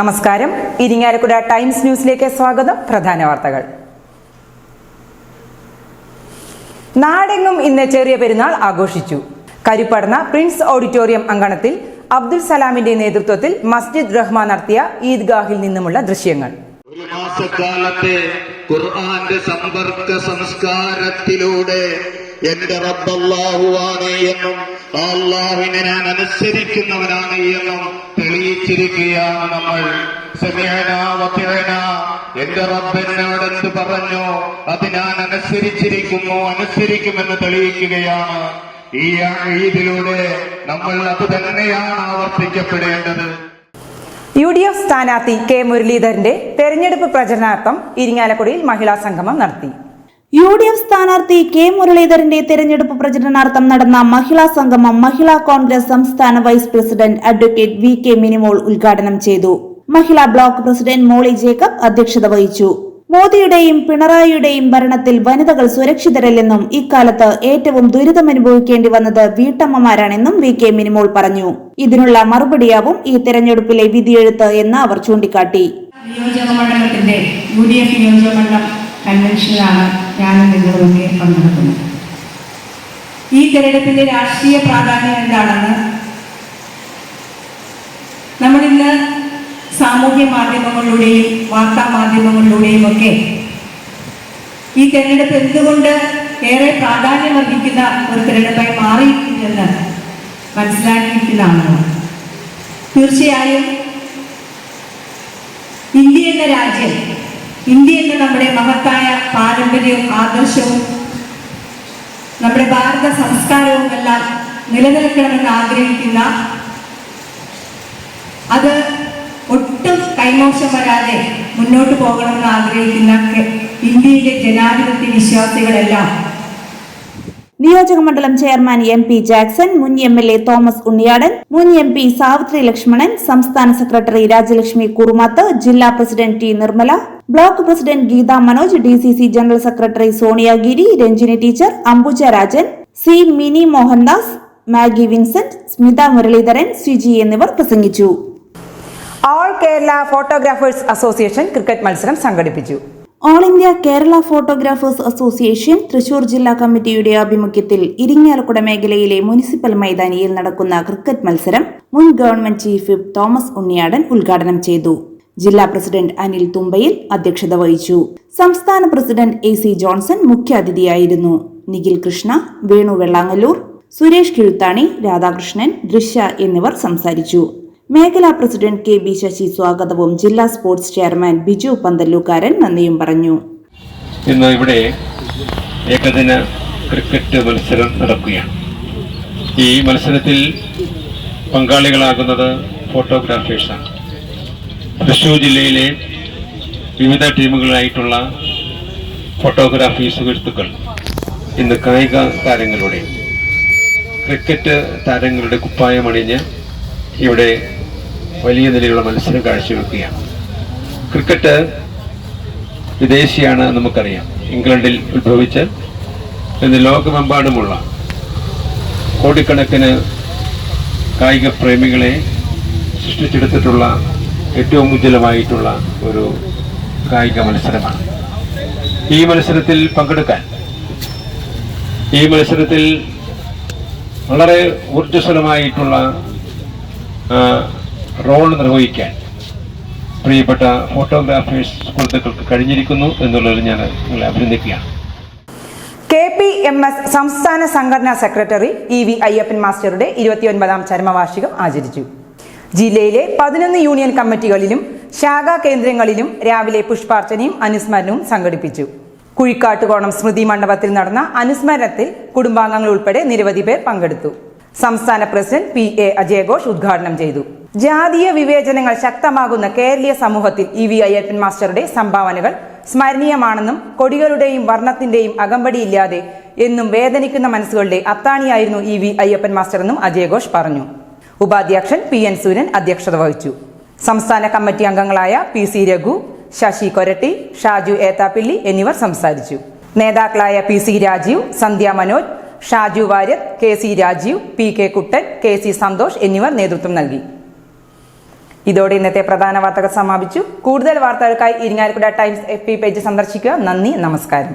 നമസ്കാരം. ഇരിങ്ങാലക്കുട ടൈംസ് ന്യൂസിലേക്ക് സ്വാഗതം. പ്രധാന വാർത്തകൾ. നാടെങ്ങും ഇന്ന് ചെറിയ പെരുന്നാൾ ആഘോഷിച്ചു. കരുപ്പടന്ന പ്രിൻസ് ഓഡിറ്റോറിയം അങ്കണത്തിൽ അബ്ദുൽ സലാമിന്റെ നേതൃത്വത്തിൽ മസ്ജിദ് റഹ്മാൻ നടത്തിയ ഈദ്ഗാഹിൽ നിന്നുമുള്ള ദൃശ്യങ്ങൾ. ഒരു മാസക്കാലത്തെ ഖുർആന്റെ സമ്പർക്ക സംസ്കാരത്തിലൂടെ എന്റെ റബ്ബല്ലാഹുവാണ് എന്നും അള്ളാഹുവിനെ ഞാൻ അനുസരിക്കുന്നവനാണ് എന്നും തെളിയിച്ചിരിക്കുകയാണ് നമ്മൾ. എന്റെ റബ്ബനോട് എന്ത് പറഞ്ഞു? അത് ഞാൻ അനുസരിച്ചിരിക്കുന്നു അനുസരിക്കുമെന്ന് തെളിയിക്കുകയാണ്. ഈ ഈദിലൂടെ നമ്മൾ അത് തന്നെയാണ് ആവർത്തിക്കപ്പെടേണ്ടത്. യു ഡി എഫ് സ്ഥാനാർത്ഥി കെ മുരളീധരന്റെ തെരഞ്ഞെടുപ്പ് പ്രചരണാർത്ഥം ഇരിങ്ങാലക്കുടയിൽ മഹിളാ സംഗമം നടത്തി. യു ഡി എഫ് സ്ഥാനാർത്ഥി കെ മുരളീധരന്റെ തെരഞ്ഞെടുപ്പ് പ്രചരണാർത്ഥം നടന്ന മഹിളാ സംഗമം മഹിളാ കോൺഗ്രസ് സംസ്ഥാന vice president advocate V K Minimol ഉദ്ഘാടനം ചെയ്തു. മഹിളാ ബ്ലോക്ക് പ്രസിഡന്റ് മോളി ജേക്കബ് അധ്യക്ഷത വഹിച്ചു. മോദിയുടെയും പിണറായിയുടെയും ഭരണത്തിൽ വനിതകൾ സുരക്ഷിതരല്ലെന്നും ഇക്കാലത്ത് ഏറ്റവും ദുരിതമനുഭവിക്കേണ്ടി വന്നത് വീട്ടമ്മമാരാണെന്നും വി കെ മിനിമോൾ പറഞ്ഞു. ഇതിനുള്ള മറുപടിയാവും ഈ തെരഞ്ഞെടുപ്പിലെ വിധിയെഴുത്ത് എന്ന് അവർ ചൂണ്ടിക്കാട്ടി. നിയോജക മണ്ഡലത്തിന്റെ യു ഡി എഫ് നിയോജക മണ്ഡലം കൺവെൻഷനിലാണ് ഞാനും നിങ്ങളുമൊക്കെ പങ്കെടുക്കുന്നത്. ഈ തെരഞ്ഞെടുപ്പിന്റെ രാഷ്ട്രീയ പ്രാധാന്യം എന്താണെന്ന്? നമ്മളിന്ന് സാമൂഹ്യ മാധ്യമങ്ങളിലൂടെയും വാർത്താ മാധ്യമങ്ങളിലൂടെയും ഒക്കെ ഈ തെരഞ്ഞെടുപ്പ് എന്തുകൊണ്ട് ഏറെ പ്രാധാന്യം അർഹിക്കുന്ന ഒരു തെരഞ്ഞെടുപ്പായി മാറിയിട്ടുണ്ടെന്ന് മനസ്സിലാക്കിയിരിക്കുന്നതാണ് തീർച്ചയായും ഇന്ത്യ എന്ന രാജ്യം ഇന്ത്യ നമ്മുടെ മഹത്തായ പാരമ്പര്യവും ആദർശവും നമ്മുടെ ഭാരത സംസ്കാരവും എല്ലാം നിലനിൽക്കണമെന്ന് ആഗ്രഹിക്കുന്ന അത് ഒട്ടും കൈമോശം വരാതെ മുന്നോട്ട് പോകണമെന്ന് ആഗ്രഹിക്കുന്ന ഇന്ത്യയിലെ ജനാധിപത്യ വിശ്വാസികളെല്ലാം നിയോജക മണ്ഡലം ചെയർമാൻ എം പി ജാക്സൺ മുൻ M L A Thomas Unniyadan മുൻ എം പി സാവിത്രി ലക്ഷ്മണൻ സംസ്ഥാന സെക്രട്ടറി രാജലക്ഷ്മി കുറുമാത്ത് ജില്ലാ president T Nirmala block president Geetha Manoj D C C general secretary Soniyagiri Ranjini teacher Ambuja Rajan C Mini Mohandas Maggie Vincent Smitha Muraleedharan Siji എന്നിവർ പ്രസംഗിച്ചു. All Kerala photographers association cricket മത്സരം സംഘടിപ്പിച്ചു. All India Kerala photographers association Thrissur ജില്ലാ കമ്മിറ്റിയുടെ ആഭിമുഖ്യത്തിൽ ഇരിങ്ങാലക്കുട മേഖലയിലെ municipal മൈതാനിയിൽ നടക്കുന്ന ക്രിക്കറ്റ് മത്സരം മുൻ government chief whip Thomas Unniyadan ഉദ്ഘാടനം ചെയ്തു. ജില്ലാ പ്രസിഡന്റ് അനിൽ തുമ്പയിൽ അധ്യക്ഷത വഹിച്ചു. സംസ്ഥാന പ്രസിഡന്റ് എ സി ജോൺസൺ മുഖ്യാതിഥിയായിരുന്നു. നിഖിൽ കൃഷ്ണ വേണു വെള്ളാങ്ങല്ലൂർ സുരേഷ് കിഴുത്താണി രാധാകൃഷ്ണൻ ദൃശ്യ എന്നിവർ സംസാരിച്ചു. മേഖലാ പ്രസിഡന്റ് കെ ബി ശശി സ്വാഗതവും ജില്ലാ സ്പോർട്സ് ചെയർമാൻ ബിജു പന്തല്ലൂക്കാരൻ നന്ദിയും പറഞ്ഞു. ഇന്ന് ഇവിടെ ഏകദിന ക്രിക്കറ്റ് മത്സരം നടക്കുകയാണ്. ഈ മത്സരത്തിൽ പങ്കാളികളാകുന്നത് ഫോട്ടോഗ്രാഫേഴ്സാണ്. തൃശ്ശൂർ ജില്ലയിലെ വിവിധ ടീമുകളായിട്ടുള്ള ഫോട്ടോഗ്രാഫി സുഹൃത്തുക്കൾ ഇന്ന് കായിക താരങ്ങളുടെ ക്രിക്കറ്റ് താരങ്ങളുടെ കുപ്പായമണിഞ്ഞ് ഇവിടെ വലിയ നിലയിലുള്ള മത്സരം കാഴ്ചവെക്കുകയാണ്. ക്രിക്കറ്റ് വിദേശിയാണ് നമുക്കറിയാം. ഇംഗ്ലണ്ടിൽ ഉത്ഭവിച്ച് ഇന്ന് ലോകമെമ്പാടുമുള്ള കോടിക്കണക്കിന് കായിക പ്രേമികളെ സൃഷ്ടിച്ചെടുത്തിട്ടുള്ള ഏറ്റവും ഉജ്ജ്വലമായിട്ടുള്ള ഒരു കായിക മത്സരമാണ്. ഈ മത്സരത്തിൽ പങ്കെടുക്കാൻ ഈ മത്സരത്തിൽ വളരെ ഊർജസ്വലമായിട്ടുള്ള റോൾ നിർവഹിക്കാൻ പ്രിയപ്പെട്ട ഫോട്ടോഗ്രാഫേഴ്സ് സുഹൃത്തുക്കൾക്ക് കഴിഞ്ഞിരിക്കുന്നു എന്നുള്ളത് ഞാൻ നിങ്ങളെ അഭിനന്ദിക്കുകയാണ്. കെ പി എം എസ് സംസ്ഥാന സംഘടനാ സെക്രട്ടറി ഇ വി അയ്യപ്പൻ മാസ്റ്ററുടെ ഇരുപത്തിയൊൻപതാം ചരമവാർഷികം ആചരിച്ചു. ജില്ലയിലെ പതിനൊന്ന് യൂണിയൻ കമ്മിറ്റികളിലും ശാഖാ കേന്ദ്രങ്ങളിലും രാവിലെ പുഷ്പാർച്ചനയും അനുസ്മരണവും സംഘടിപ്പിച്ചു. കുഴിക്കാട്ടുകോണം സ്മൃതി മണ്ഡപത്തിൽ നടന്ന അനുസ്മരണത്തിൽ കുടുംബാംഗങ്ങൾ ഉൾപ്പെടെ നിരവധി പേർ പങ്കെടുത്തു. സംസ്ഥാന പ്രസിഡന്റ് പി എ അജയഘോഷ് ഉദ്ഘാടനം ചെയ്തു. ജാതീയ വിവേചനങ്ങൾ ശക്തമാകുന്ന കേരളീയ സമൂഹത്തിൽ ഇ വി അയ്യപ്പൻ മാസ്റ്ററുടെ സംഭാവനകൾ സ്മരണീയമാണെന്നും കൊടികളുടെയും വർണത്തിന്റെയും അകമ്പടിയില്ലാതെ എന്നും വേദനിക്കുന്ന മനസ്സുകളുടെ അത്താണിയായിരുന്നു ഇ വി അയ്യപ്പൻ മാസ്റ്റർ എന്നും അജയഘോഷ് പറഞ്ഞു. ഉപാധ്യക്ഷൻ പി എൻ സൂര്യൻ അധ്യക്ഷത വഹിച്ചു. സംസ്ഥാന കമ്മിറ്റി അംഗങ്ങളായ പി സി രഘു ശശി കൊരട്ടി ഷാജു ഏത്താപ്പിള്ളി എന്നിവർ സംസാരിച്ചു. നേതാക്കളായ P C Rajeev Sandhya Manoj Shaju Warrier K C Rajeev P K Kuttan K C Santhosh എന്നിവർ നേതൃത്വം നൽകി. ഇതോടെ ഇന്നത്തെ പ്രധാന വാർത്തകൾ സമാപിച്ചു. കൂടുതൽ വാർത്തകൾക്കായി ഇരിങ്ങാലക്കുട ടൈംസ് എഫ് പേജ് സന്ദർശിക്കുക. നന്ദി നമസ്കാരം.